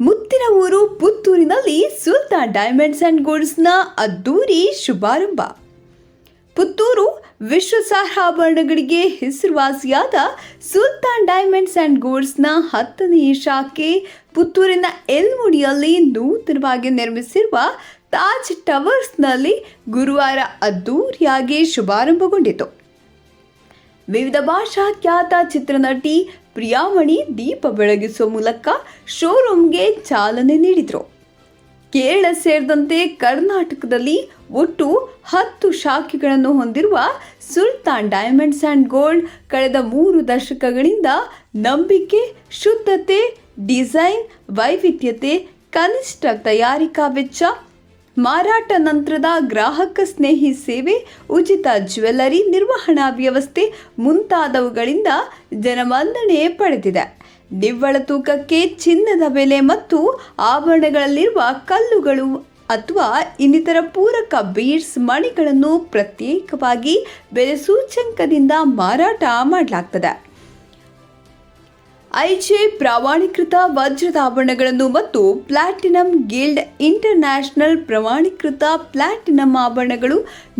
ಮುತ್ತಿನ ಊರು ಪುತ್ತೂರಿನಲ್ಲಿ ಸುಲ್ತಾನ್ ಡೈಮಂಡ್ಸ್ ಅಂಡ್ ಗೋಲ್ಡ್ಸ್ನ ಅದ್ದೂರಿ ಶುಭಾರಂಭ. ಪುತ್ತೂರು ವಿಶ್ವಸಾರಾಭರಣಗಳಿಗೆ ಹೆಸರುವಾಸಿಯಾದ ಸುಲ್ತಾನ್ ಡೈಮಂಡ್ಸ್ ಅಂಡ್ ಗೋಲ್ಡ್ಸ್ನ ಹತ್ತನೇ ಶಾಖೆ ಪುತ್ತೂರಿನ ಎಲ್ಮುಡಿಯಲ್ಲಿ ನೂತನವಾಗಿ ನಿರ್ಮಿಸಿರುವ ತಾಜ್ ಟವರ್ಸ್ನಲ್ಲಿ ಗುರುವಾರ ಅದ್ದೂರಿಯಾಗಿ ಶುಭಾರಂಭಗೊಂಡಿತು. ವಿವಿಧ ಭಾಷಾ ಖ್ಯಾತ ಚಿತ್ರನಟಿ ಪ್ರಿಯಾಮಣಿ ದೀಪ ಬೆಳಗಿಸುವ ಮೂಲಕ ಶೋರೂಮ್ಗೆ ಚಾಲನೆ ನೀಡಿದರು. ಕೇರಳ ಸೇರಿದಂತೆ ಕರ್ನಾಟಕದಲ್ಲಿ ಒಟ್ಟು ಹತ್ತು ಶಾಖೆಗಳನ್ನು ಹೊಂದಿರುವ ಸುಲ್ತಾನ್ ಡೈಮಂಡ್ಸ್ ಆ್ಯಂಡ್ ಗೋಲ್ಡ್ ಕಳೆದ ಮೂರು ದಶಕಗಳಿಂದ ನಂಬಿಕೆ, ಶುದ್ಧತೆ, ಡಿಸೈನ್, ವೈವಿಧ್ಯತೆ, ಕನಿಷ್ಠ ತಯಾರಿಕಾ ವೆಚ್ಚ ಮಾರಾಟ ನಂತರದ ಗ್ರಾಹಕ ಸ್ನೇಹಿ ಸೇವೆ, ಉಚಿತ ಜ್ಯುವೆಲ್ಲರಿ ನಿರ್ವಹಣಾ ವ್ಯವಸ್ಥೆ ಮುಂತಾದವುಗಳಿಂದ ಜನಮನ್ನಣೆ ಪಡೆದಿದೆ. ನಿವ್ವಳ ತೂಕಕ್ಕೆ ಚಿನ್ನದ ಬೆಲೆ ಮತ್ತು ಆಭರಣಗಳಲ್ಲಿರುವ ಕಲ್ಲುಗಳು ಅಥವಾ ಇನ್ನಿತರ ಪೂರಕ ಬೀಡ್ಸ್ ಮಣಿಗಳನ್ನು ಪ್ರತ್ಯೇಕವಾಗಿ ಬೆಲೆ ಸೂಚ್ಯಂಕದಿಂದ ಮಾರಾಟ ಮಾಡಲಾಗ್ತದೆ. ಐಜೆ ಪ್ರಮಾಣೀಕೃತ ವಜ್ರದ ಆಭರಣಗಳನ್ನು ಮತ್ತು ಪ್ಲಾಟಿನಂ ಗಿಲ್ಡ್ ಇಂಟರ್ನ್ಯಾಷನಲ್ ಪ್ರಮಾಣೀಕೃತ ಪ್ಲಾಟಿನಂ ಆಭರಣಗಳು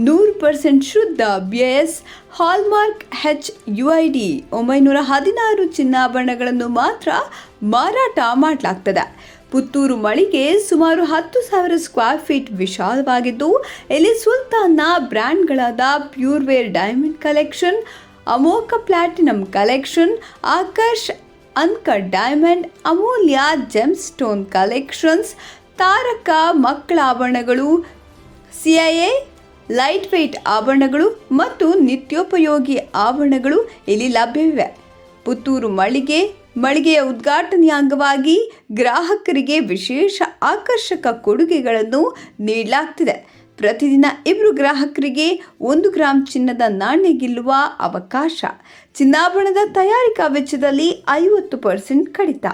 ನೂರು ಪರ್ಸೆಂಟ್ ಶುದ್ಧ ಬಿಎಸ್ ಹಾಲ್ಮಾರ್ಕ್ ಹೆಚ್ ಯುಐಡಿ ಒಂಬೈನೂರ ಹದಿನಾರು ಚಿನ್ನಾಭರಣಗಳನ್ನು ಮಾತ್ರ ಮಾರಾಟ ಮಾಡಲಾಗ್ತದೆ. ಪುತ್ತೂರು ಮಳಿಗೆ ಸುಮಾರು ಹತ್ತು ಸಾವಿರ ಸ್ಕ್ವೇರ್ ಫೀಟ್ ವಿಶಾಲವಾಗಿದ್ದು, ಇಲ್ಲಿ ಸುಲ್ತಾನ್ನ ಬ್ರ್ಯಾಂಡ್ಗಳಾದ Purewear diamond collection, Amoka platinum collection Aakarsh uncut diamond Amulya gem stone collections Taraka ಮಕ್ಕಳ ಆಭರಣಗಳು ಸಿಐಎ ಲೈಟ್ ವೆಯ್ಟ್ ಆಭರಣಗಳು ಮತ್ತು ನಿತ್ಯೋಪಯೋಗಿ ಆಭರಣಗಳು ಇಲ್ಲಿ ಲಭ್ಯವಿವೆ. ಪುತ್ತೂರು ಮಳಿಗೆ, ಮಳಿಗೆಯ ಉದ್ಘಾಟನೆಯ ಅಂಗವಾಗಿ ಗ್ರಾಹಕರಿಗೆ ವಿಶೇಷ ಆಕರ್ಷಕ ಕೊಡುಗೆಗಳನ್ನು ನೀಡಲಾಗ್ತಿದೆ. ಪ್ರತಿದಿನ ಇಬ್ಬರು ಗ್ರಾಹಕರಿಗೆ ಒಂದು ಗ್ರಾಂ ಚಿನ್ನದ ನಾಣ್ಯ ಗೆಲ್ಲುವ ಅವಕಾಶ. ಚಿನ್ನಾಭರಣದ ತಯಾರಿಕಾ ವೆಚ್ಚದಲ್ಲಿ ಐವತ್ತು ಪರ್ಸೆಂಟ್ ಕಡಿತ.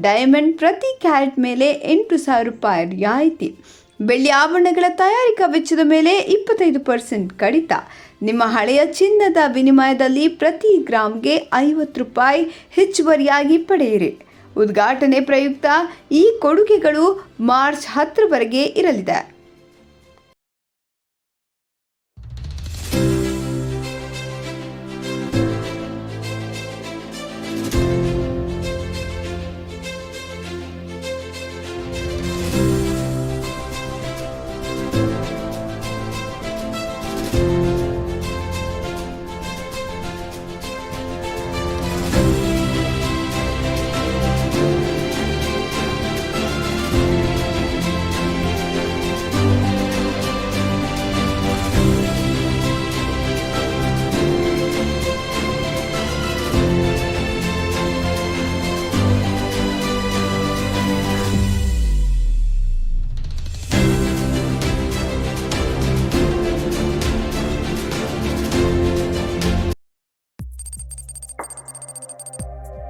ಡೈಮಂಡ್ ಪ್ರತಿ ಕ್ಯಾರೆಟ್ ಮೇಲೆ ಎಂಟು ಸಾವಿರ ರೂಪಾಯಿ ರಿಯಾಯಿತಿ. ಬೆಳ್ಳಿ ಆಭರಣಗಳ ತಯಾರಿಕಾ ವೆಚ್ಚದ ಮೇಲೆ ಇಪ್ಪತ್ತೈದು ಪರ್ಸೆಂಟ್ ಕಡಿತ. ನಿಮ್ಮ ಹಳೆಯ ಚಿನ್ನದ ವಿನಿಮಯದಲ್ಲಿ ಪ್ರತಿ ಗ್ರಾಮ್ಗೆ ಐವತ್ತು ರೂಪಾಯಿ ಹೆಚ್ಚುವರಿಯಾಗಿ ಪಡೆಯಿರಿ. ಉದ್ಘಾಟನೆ ಪ್ರಯುಕ್ತ ಈ ಕೊಡುಗೆಗಳು ಮಾರ್ಚ್ ಹತ್ತರವರೆಗೆ ಇರಲಿದೆ.